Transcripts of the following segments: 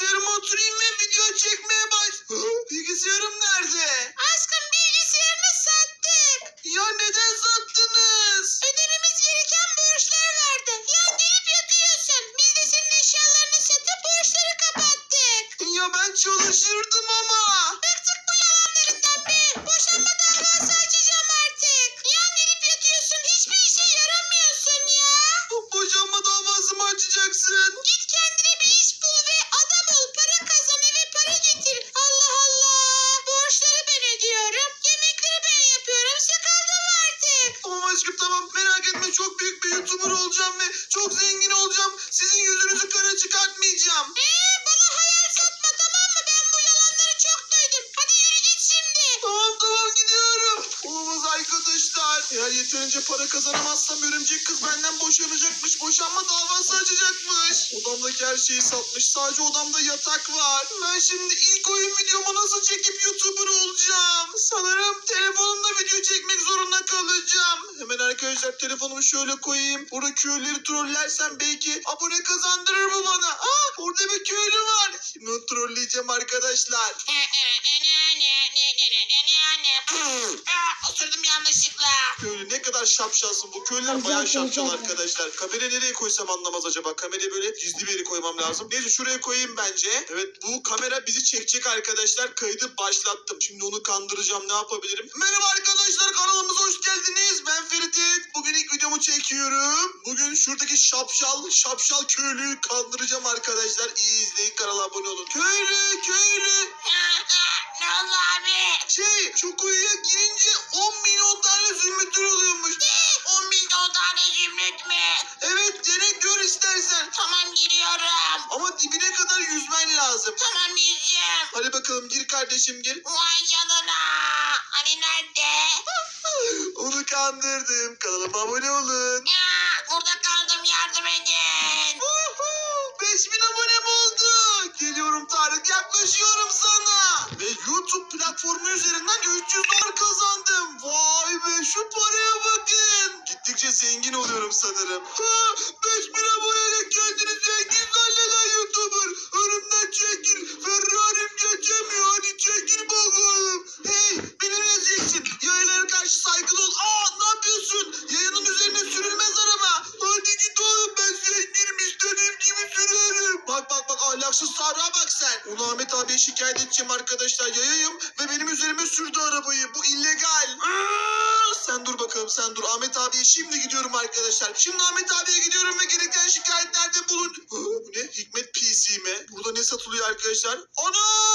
মানুষের arkadaşlar. Eğer yeterince para kazanamazsam örümcek kız benden boşanacakmış. Boşanma davası açacakmış. Odamdaki her şeyi satmış. Sadece odamda yatak var. Ben şimdi ilk oyun videomu nasıl çekip YouTuber olacağım? Sanırım telefonumda video çekmek zorunda kalacağım. Hemen arkadaşlar telefonumu şöyle koyayım. Burada köyleri trollersem belki abone kazandırır bu bana. Aa orada bir köylü var. Şimdi onu trolleyeceğim arkadaşlar. Aa, Osurdum yanlışlıkla. Köylü ne kadar şapşalsın bu. Köylüler bayağı şapşal arkadaşlar. Kamera nereye koysam anlamaz acaba. Kamerayı böyle gizli bir yere koymam lazım. Neyse şuraya koyayım bence. Evet bu kamera bizi çekecek arkadaşlar. Kaydı başlattım. Şimdi onu kandıracağım. Ne yapabilirim? Merhaba arkadaşlar kanalımıza hoş geldiniz. Ben Ferit. Bugün ilk videomu çekiyorum. Bugün şuradaki şapşal, şapşal köylüyü kandıracağım arkadaşlar. İyi izleyin kanala abone olun. Köylü, köylü. Ne oldu abi? Şey şu kuyuya girince 10 milyon tane zümrütler oluyormuş. 10 milyon tane zümrüt mü? Evet dene gör istersen. Tamam giriyorum. Ama dibine kadar yüzmen lazım. Tamam yüzeceğim. Hadi bakalım gir kardeşim gir. Vay canına. Hani nerede? Onu kandırdım. Kanalıma abone olun. Ya, burada kaldım yardım edin. Uhu, 5000 abonem oldu. Geliyorum Tarık yaklaşıyorum sana. YouTube platformu üzerinden 300 dolar kazandım. Vay be şu paraya bakın. Gittikçe zengin oluyorum sanırım. Ha, 5000 aboneyle kendini zengin zanneden YouTuber. Önümden çekil. Ferrari'm geçemiyor. Hadi çekil bakalım. Hey benimle ezeceksin. Yayalara karşı saygılı ol. Aa ne yapıyorsun? Yayanın üzerine sürülmez araba. Hadi git oğlum ben zenginim istediğim gibi sürerim. Ahlaksız Sarı'a bak sen. Onu Ahmet abiye şikayet edeceğim arkadaşlar. Yayayım ve benim üzerime sürdü arabayı. Bu illegal. Aa, sen dur bakalım sen dur. Ahmet abiye şimdi gidiyorum arkadaşlar. Şimdi Ahmet abiye gidiyorum ve gereken şikayetlerde bulun. Bu ne? Hikmet PC mi? Burada ne satılıyor arkadaşlar? Ana!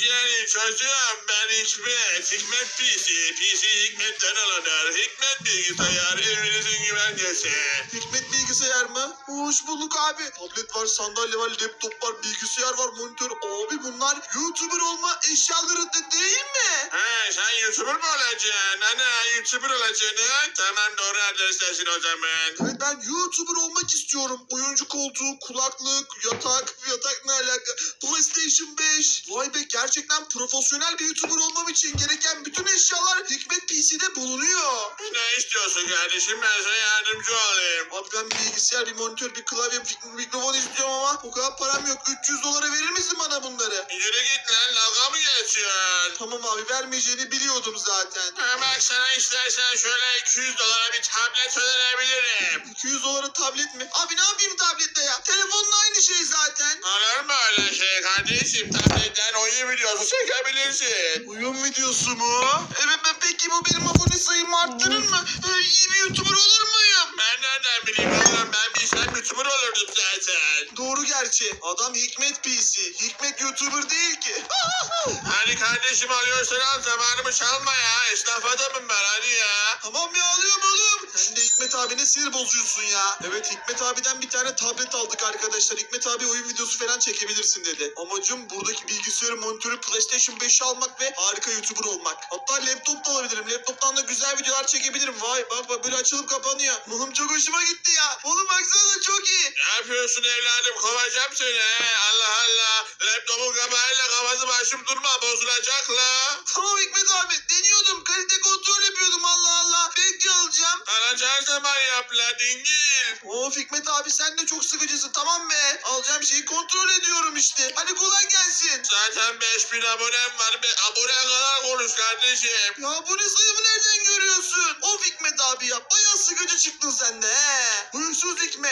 Geldin çocuğum ben Hikmet. Hikmet PC. PC Hikmet'ten alınır. Hikmet bilgisayar evinizin güvencesi. Hikmet bilgisayar mı? Hoş bulduk abi. Tablet var, sandalye var, laptop var, bilgisayar var, monitör. Abi bunlar YouTuber olma eşyaları da değil mi? Ha sen YouTuber mı olacaksın? Ana YouTuber olacaksın ha? Tamam doğru adrestesin o zaman. Evet ben YouTuber olmak istiyorum. Oyuncu koltuğu, kulaklık, yatak, yatak ne alaka? PlayStation 5. Vay be gerçekten profesyonel bir YouTuber olmam için gereken bütün eşyalar Hikmet PC'de bulunuyor. Ne istiyorsun kardeşim ben sana yardımcı olayım. Abi ben bir bilgisayar, bir monitör, bir klavye, bir mikrofon istiyorum ama o kadar param yok. 300 dolara verir misin bana bunları? Yürü git lan dalga mı geçiyorsun? Tamam abi vermeyeceğini biliyordum zaten. Ha, bak sana istersen şöyle 200 dolara bir tablet önerebilirim. 200 dolara tablet mi? Abi ne yapayım tablette ya? Telefonla aynı şey zaten. Olur mu öyle şey kardeşim? Tabletten oyun videosu çekebilirsin. Oyun videosu mu? Evet ben peki bu benim abone sayımı arttırır mı? Ee, iyi bir YouTuber olur muyum? Ben nereden bileyim oğlum ben bilsem YouTuber olurdum zaten. Doğru gerçi. Adam Hikmet PC. Hikmet YouTuber değil ki. Hadi kardeşim alıyorsan al zamanımı çalma ya. Esnaf adamım ben hadi ya. tamam ya alıyorum alıyorum. Sen de Hikmet abine sinir bozuyorsun ya. Evet Hikmet abiden bir tane tablet aldık arkadaşlar. Hikmet abi oyun videosu falan çekebilirsin dedi. Amacım buradaki bilgisayarı, monitörü, PlayStation 5'i almak ve harika YouTuber olmak. Hatta laptop da alabilirim. Laptoptan da güzel videolar çekebilirim. Vay bak bak böyle açılıp kapanıyor. Oğlum çok hoşuma gitti ya. Oğlum baksana çok iyi. Ne yapıyorsun evladım kovacağım seni. Allah Allah. Laptopun kapağıyla kafası başım durma bozulacak la. Tamam Hikmet abi deniyordum. Kalite kontrol yapıyordum Allah Allah. Belki alacağım. Alacaksın zaman yap la dingil. Of Hikmet abi sen de çok sıkıcısın tamam be. Alacağım şeyi kontrol ediyorum işte. Hadi kolay gelsin. Zaten 5000 abonem var be. Abone kadar konuş kardeşim. Ya bu ne sayımı nereden görüyorsun? Of Hikmet abi ya bayağı sıkıcı çıktın sen de he.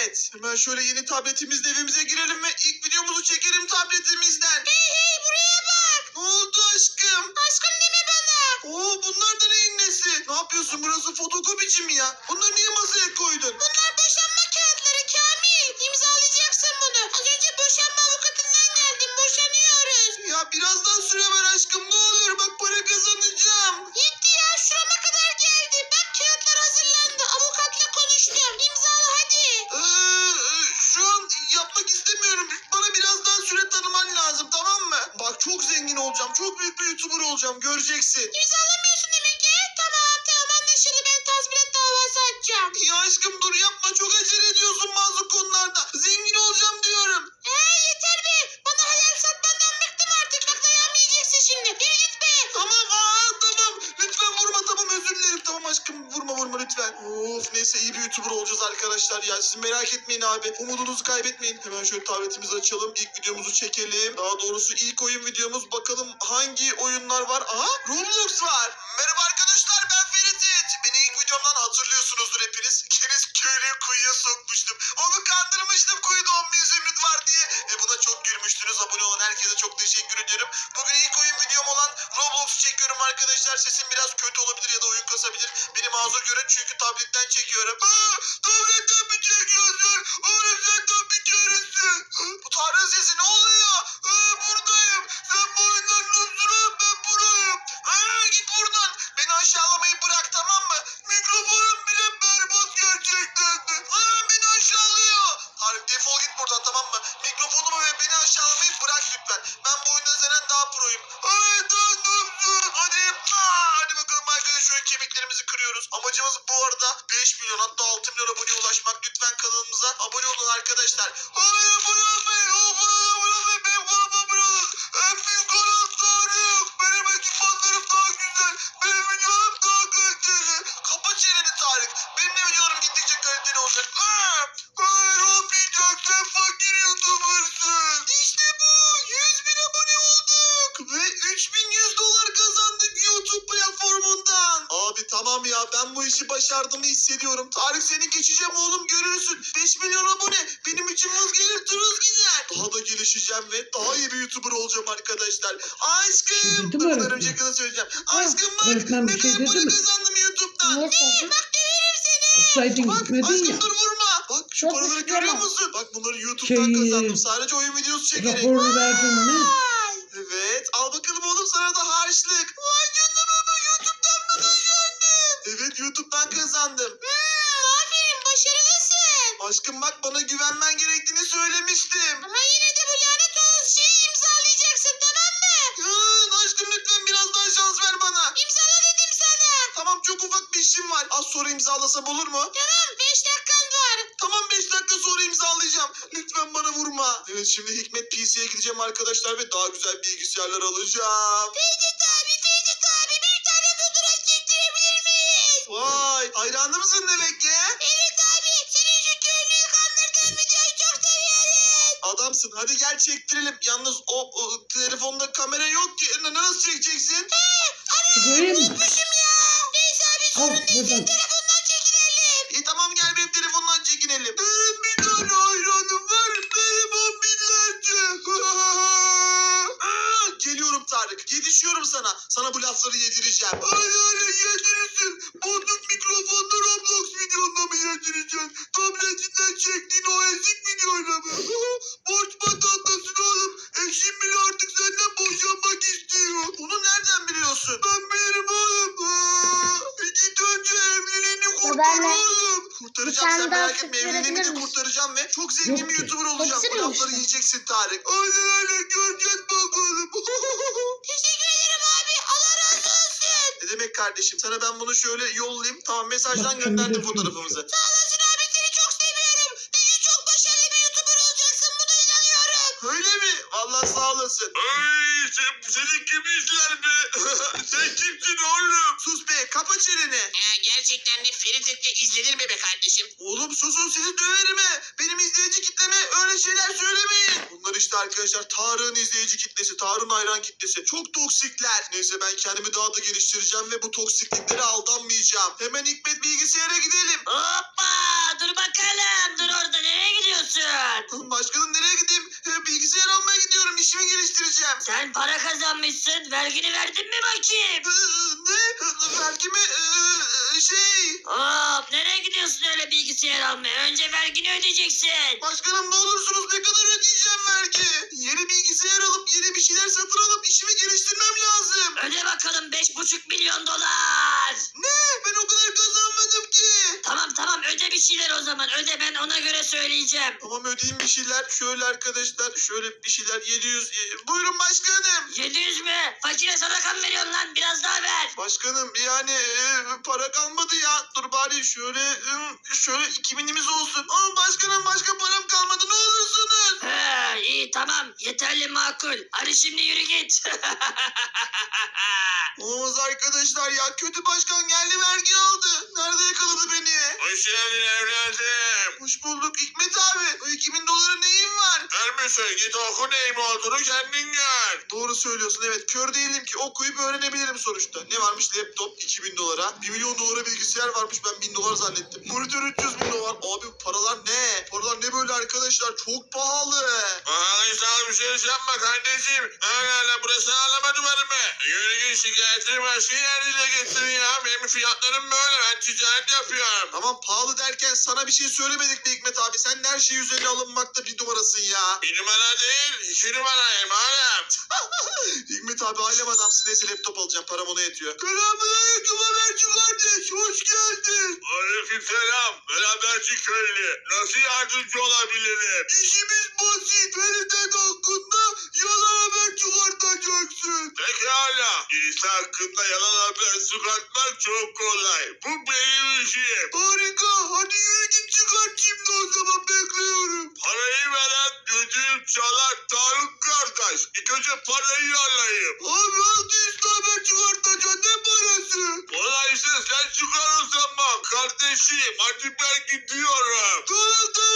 Hikmet. Hemen şöyle yeni tabletimizle evimize girelim ve ilk videomuzu çekelim tabletimizden. Hey hey buraya bak. Ne oldu aşkım? Aşkım deme bana. Oo bunlar da neyin nesi? Ne yapıyorsun burası fotokopici mi ya? Bunları niye masaya koydun? Bunlar boşanma kağıtları Kamil. İmzalayacaksın bunu. Az önce boşanma avukatından geldim. Boşanıyoruz. Ya birazdan süre ver aşkım ne olur bak para kazanacağım. Yetti ya şurama kadar geldi. Bak kağıtlar hazırlandı. Avukatla konuştum. İmzala hadi. Ee, şu an yapmak istemiyorum. Bana birazdan süre tanıman lazım tamam mı? Bak çok zengin olacağım. Çok büyük olacağım. Göreceksin. İmzalamıyorsun lütfen. Of neyse iyi bir YouTuber olacağız arkadaşlar ya. Siz merak etmeyin abi. Umudunuzu kaybetmeyin. Hemen şöyle tabletimizi açalım. İlk videomuzu çekelim. Daha doğrusu ilk oyun videomuz. Bakalım hangi oyunlar var. Aha Roblox var. Merhaba arkadaşlar ben Ferit. Beni ilk videomdan hatırlıyorsunuzdur hepiniz. İkiniz köylüyü kuyuya sokmuştum. Onu kandırmıştım kuyuda 10 bin zümrüt var diye. Ve buna çok gülmüştünüz. Abone olan herkese çok teşekkür ediyorum. Bugün ilk oyun videom olan Roblox çekiyorum arkadaşlar. Sesim biraz kötü olabilir ya da oyun kasabilir. Beni mazur görün çünkü tabletten çekiyorum. Tabletten mi çekiyorsun? Oğlum sen tam bir. Bu Tarık'ın sesi ne oluyor? Aa, buradayım. Sen bu milyon hatta 6 milyon aboneye ulaşmak. Lütfen kanalımıza abone olun arkadaşlar. Hayır tamam ya ben bu işi başardığımı hissediyorum. Tarık seni geçeceğim oğlum görürsün. 5 milyon abone benim için vız gelir turuz gider. Daha da gelişeceğim ve daha iyi bir YouTuber olacağım arkadaşlar. Aşkım. Şey öğretmen? örümcek kızı söyleyeceğim. Aşkım bak ne kadar para kazandım YouTube'dan. Sordun? Bak döverim seni. Gitmedin aşkım ya. dur vurma. Bak şu Çok paraları görüyor musun? Bak bunları YouTube'dan Şey, kazandım. Sadece oyun videosu çekerek. Raporunu verdin mi? Aşkım bak bana güvenmen gerektiğini söylemiştim. Ama yine de bu lanet olası şeyi imzalayacaksın tamam mı? Hı, aşkım lütfen biraz daha şans ver bana. İmzala dedim sana. Tamam çok ufak bir işim var. Az sonra imzalasam olur mu? Tamam 5 dakikan var. Tamam 5 dakika sonra imzalayacağım. Lütfen bana vurma. Evet şimdi Hikmet PC'ye gideceğim arkadaşlar ve daha güzel bilgisayarlar alacağım. Feyzit abi Feyzit abi bir tane fotoğraf çektirebilir miyiz? Vay hayranı mısın demek ki? Adamsın hadi gel çektirelim. Yalnız o, o telefonda kamera yok ki. Nasıl çekeceksin? Çıkayım mı? Unutmuşum ya. Neyse abi Al sorun değil telefondan Yetişiyorum sana. Sana bu lafları yedireceğim. Ay ay yedirirsin. Bozuk mikrofonda Roblox videonda mı yedireceksin? Tabletinden çektiğin o ezik videoyla mı? Borç vatandaşın oğlum. Eşim bile artık senden boşanmak istiyor. Bunu nereden biliyorsun? Ben bilirim oğlum. Aa, Git önce evliliğini kurtar ben- oğlum. Kurtaracağım sen merak etme. süt Evliliğini de kurtaracağım ve çok zengin Yok bir. YouTuber olacağım. Bu lafları yiyeceksin Tarık. Aynen öyle göreceğiz bakalım. Ne demek kardeşim? Sana ben bunu şöyle yollayayım. Tamam mesajdan gönderdim fotoğrafımızı. Sağ olasın abi seni çok seviyorum. Bir gün çok başarılı bir YouTuber olacaksın. Buna inanıyorum. Öyle mi? Vallahi sağ olasın. Ay sen, seni kim izler be? sen kimsin oğlum? Sus be. Kapa çeneni. Ee, gerçekten de Ferit'le izlenir mi be kardeşim? Oğlum susun sizi döverim he. Benim izleyici kitleme öyle şeyler söylemeyin. Bunlar işte arkadaşlar Tarık'ın izleyici kitlesi. Tarık'ın hayran kitlesi. Çok toksikler. Neyse ben kendimi daha da geliştireceğim ve bu toksikliklere aldanmayacağım. Hemen Hikmet bilgisayara gidelim. Hoppa dur bakalım dur orada nereye gidiyorsun? Başkanım nereye gideyim? Bilgisayar almaya gidiyorum. İşimi geliştireceğim. Sen para kazanmışsın vergini verdin mi bakayım? Ee, Ne? Vergi mi? Ee, Şey... Hop nereye gidiyorsun öyle bilgisayar almaya? Önce vergini ödeyeceksin. Başkanım ne olursunuz ne kadar ödeyeceğim vergi? Yeni bilgisayar alıp yeni bir şeyler satın alıp işimi geliştirmem lazım. Öde bakalım beş buçuk milyon dolar. Ne? Ben o kadar kazanmadım ki. Tamam tamam öde bir şeyler o zaman öde ben ona göre söyleyeceğim. Tamam ödeyeyim bir şeyler. Şöyle arkadaşlar şöyle bir şeyler 700. Ee, Buyurun başkanım. 700 mü? Fakire sadaka mı veriyorsun lan biraz daha ver. Başkanım yani e, para kalmadı ya. Dur bari şöyle e, şöyle 2000'imiz olsun. Ama başkanım başka param kalmadı ne olursunuz. İyi tamam yeterli makul. Hadi şimdi yürü git. Olamaz arkadaşlar ya. Kötü başkan geldi vergi aldı. Nerede yakaladı beni? Hoş geldin evladım. Hoş bulduk Hikmet abi. O 2000 dolara neyin var? Vermiyorsun git oku neyin olduğunu kendin gör. Doğru söylüyorsun evet. Kör değilim ki okuyup öğrenebilirim sonuçta. Ne varmış laptop 2000 dolara. 1 milyon dolara bilgisayar varmış ben 1000 dolar zannettim. Monitör 300 bin dolar. Abi bu paralar ne? Paralar ne böyle arkadaşlar? Çok pahalı. Sana bir şey yapma kardeşim. Hala burası ağlama duvarı mı? Yürü git şikayetini başka yerlere getir ya. Benim fiyatlarım böyle ben ticaret yapıyorum. Tamam pahalı derken sana bir şey söylemedik mi Hikmet abi? Sen her şey üzerine alınmakta bir numarasın ya. Bir numara değil iki numarayım oğlum. Hikmet abi ailem adamsın. Neyse laptop alacağım. Param ona yetiyor. Selamünaleyküm haberci kardeş. Hoş geldin. Aleykümselam. Beraberci köylü. Nasıl yardımcı olabilirim? İşimiz basit. Feride hakkında yalan çıkartacaksın. Pekala. İsa hakkında yalan haber çıkartmak çok kolay. Bu benim işim. Harika. Hadi yürü git çıkart şimdi o zaman bekliyorum. Parayı veren düdüğüm çalar Tarık kardeş. İlk önce parayı yollayayım. Abi altı üstü haber çıkartacaksın. Ne parası? Kolaysa sen çıkar o zaman kardeşim. Hadi ben gidiyorum. Tamam dur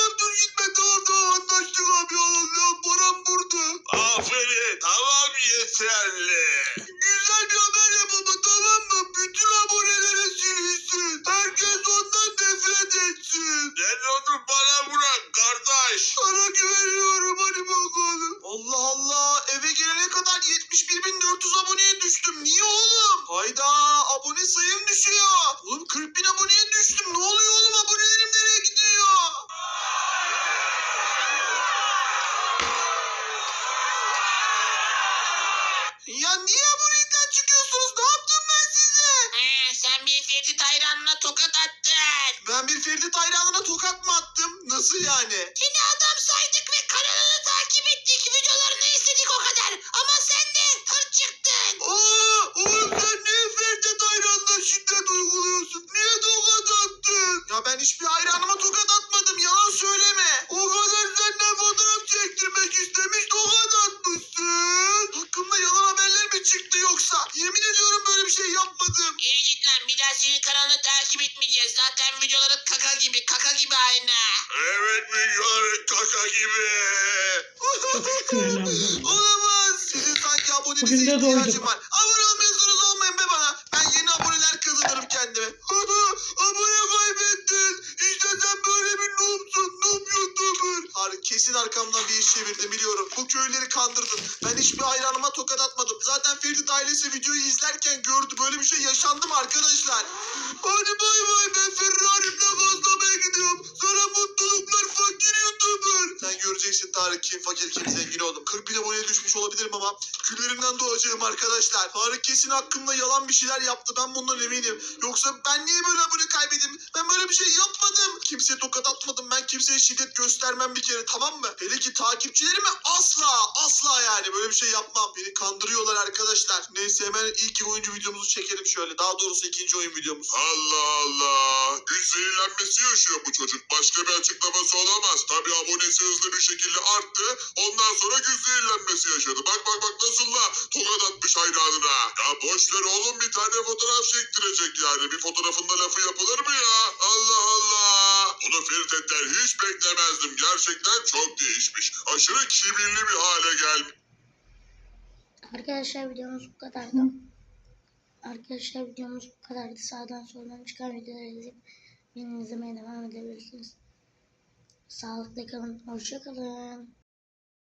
abone sayım düşüyor. Oğlum 40.000 aboneye düştüm. Ne oluyor oğlum abonelerim nereye gidiyor? Ya niye aboneden çıkıyorsunuz? Ne yaptım ben size? Ee, sen bir Ferit hayranına tokat attın. Ben bir Ferdi hayranına tokat mı attım? Nasıl yani? Seni adam saydık ve kanalını takip ettik. Videolarını izledik o kadar. Ama sen de hırt çıktın. Aa, oğlum ihtiyacım var. Abone olmuyorsunuz olmayın be bana. Ben yeni aboneler kazanırım kendime. Abone kaybettin. İşte sen böyle bir noobsun. Noob youtuber. Har kesin arkamdan bir iş çevirdim biliyorum. Bu köyleri kandırdın. Ben hiçbir hayranıma tokat atmadım. Zaten Ferit ailesi videoyu izlerken gördü. Böyle bir şey yaşandı mı arkadaşlar? Hadi bay bay ben Ferrari'mle gazlamaya gidiyorum. Sana mutluluklar fakir youtuber. Sen göreceksin Tarık kim fakir kim zengin oğlum. 40 bin aboneye düşmüş olabilirim ama küllerimden doğacağım arkadaşlar. Tarık kesin hakkımda yalan bir şeyler yaptı. Ben bundan eminim. Yoksa ben niye böyle abone kaybedeyim? Ben böyle bir şey yapmadım. Kimseye tokat atmadım. Ben kimseye şiddet göstermem bir kere tamam mı? Hele ki takipçilerime asla asla yani böyle bir şey yapmam. Beni kandırıyorlar arkadaşlar. Neyse hemen ilk oyuncu videomuzu çekelim şöyle. Daha doğrusu ikinci oyun videomuz. Allah Allah. Güç zehirlenmesi yaşıyor bu çocuk. Başka bir açıklaması olamaz. Tabii abonesi hızlı bir şekilde arttı. Ondan sonra güç zehirlenmesi yaşadı. Bak bak bak nasıl da tokat atmış hayranına. Ya boş ver oğlum bir tane fotoğraf çektirecek yani. Bir fotoğrafında lafı yapılır mı ya? Allah Allah. Bunu Firtet'ten hiç beklemezdim. Gerçekten çok değişmiş. Aşırı kibirli bir hale gelmiş. Arkadaşlar videomuz bu kadardı. Arkadaşlar videomuz bu kadardı. Sağdan soldan çıkan videoları izleyip beni izlemeye devam edebilirsiniz. Sağlıkla kalın. Hoşça kalın.